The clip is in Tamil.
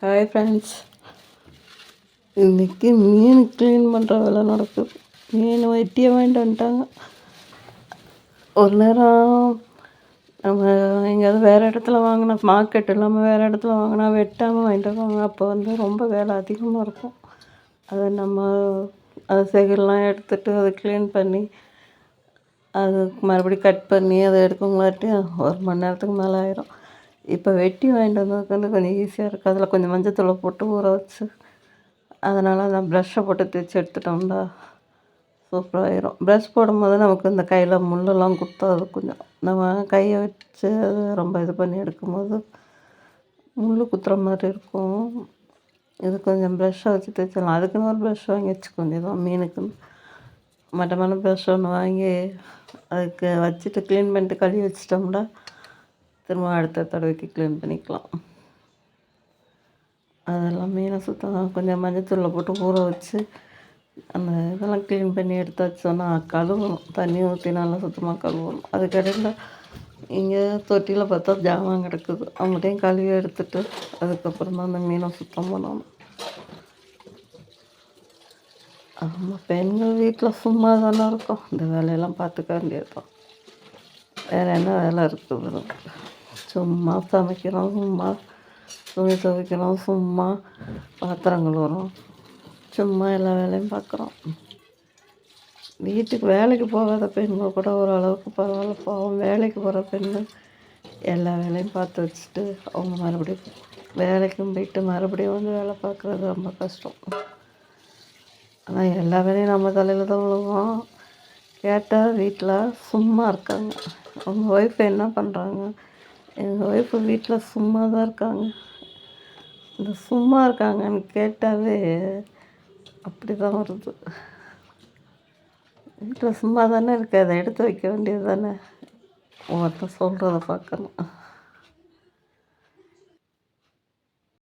ஹாய் ஃப்ரெண்ட்ஸ் இன்றைக்கி மீன் க்ளீன் பண்ணுற வேலை நடக்குது மீன் வெட்டியே வாங்கிட்டு வந்துட்டாங்க. ஒரு நேரம் நம்ம எங்கேயாவது வேறு இடத்துல வாங்கினா மார்க்கெட் இல்லாமல் வேறு இடத்துல வாங்கினா வெட்டாமல் வாங்கிட்டு வருவாங்க அப்போ வந்து ரொம்ப வேலை அதிகமாக இருக்கும். அதை நம்ம அதை செகல்லாம் எடுத்துகிட்டு அதை க்ளீன் பண்ணி அது மறுபடியும் கட் பண்ணி அதை எடுக்கங்களாட்டி ஒரு மணி நேரத்துக்கு மேலே ஆயிரும். இப்போ வெட்டி வாங்கிட்டு வந்ததுக்கு வந்து கொஞ்சம் ஈஸியாக இருக்குது அதில் கொஞ்சம் மஞ்சத்தூளை போட்டு ஊற வச்சு அதனால் நான் ப்ரஷ்ஷை போட்டு தேய்ச்சி எடுத்துட்டோம்னா சூப்பராகிடும் ப்ரஷ் போடும்போது நமக்கு இந்த கையில் முள்ளெல்லாம் குத்தாது கொஞ்சம். நம்ம கையை வச்சு அதை ரொம்ப இது பண்ணி எடுக்கும்போது முள் குத்துற மாதிரி இருக்கும். இது கொஞ்சம் ப்ரெஷ்ஷை வச்சு தேய்ச்சிடலாம். அதுக்குன்னு ஒரு ப்ரெஷ் வாங்கி வச்சுக்கோங்க. வேண்டியதான் மீனுக்குன்னு. மட்டமான ப்ரெஷ் ஒன்று வாங்கி அதுக்கு வச்சுட்டு க்ளீன் பண்ணிட்டு கழுவி வச்சிட்டோம்னா திரும்ப அடுத்த தடவைக்கு க்ளீன் பண்ணிக்கலாம். அதெல்லாம் மீனை சுத்தம் கொஞ்சம் மஞ்சத்தூளில் போட்டு ஊற வச்சு அந்த இதெல்லாம் க்ளீன் பண்ணி எடுத்து வச்சோன்னா கழுவணும். தண்ணி ஊற்றி நல்லா சுத்தமாக கழுவணும். அதுக்கடையில் இங்கே தொட்டியில் பார்த்தா ஜாமான் கிடக்குது. அவங்கள்ட்டையும் கழுவி எடுத்துட்டு அதுக்கப்புறம் தான் அந்த மீனை சுத்தம் பண்ணணும். ஆமாம் பெண்கள் வீட்டில் சும்மா தானே இருக்கும். இந்த வேலையெல்லாம் பார்த்துக்க வேண்டியது தான் வேறு என்ன வேலை இருக்குது? சும்மா சமைக்கிறோம் சும்மா துணி துவைக்கிறோம் சும்மா பாத்திரம் கழுவுறோம் சும்மா எல்லா வேலையும் பார்க்குறோம். வீட்டுக்கு வேலைக்கு போகாத பெண்கள் கூட ஓரளவுக்கு பரவாயில்ல. போவோம் வேலைக்கு போகிற பெண்கள் எல்லா வேலையும் பார்த்து வச்சுட்டு அவங்க மறுபடியும் வேலைக்கும் போயிட்டு மறுபடியும் வந்து வேலை பார்க்குறது ரொம்ப கஷ்டம். ஆனால் எல்லா வேலையும் நம்ம தலையில் தான் விழுவோம். கேட்டால் வீட்டில் சும்மா இருக்காங்க. அவங்க ஒய்ஃப் என்ன பண்ணுறாங்க எங்கள் ஒய்ஃபு வீட்டில் சும்மா தான் இருக்காங்க. இந்த சும்மா இருக்காங்கன்னு கேட்டாவே அப்படி தான் வருது. வீட்டில் சும்மா தானே இருக்குது அதை எடுத்து வைக்க வேண்டியது தானே ஒருத்தர் சொல்கிறத பார்க்கணும்.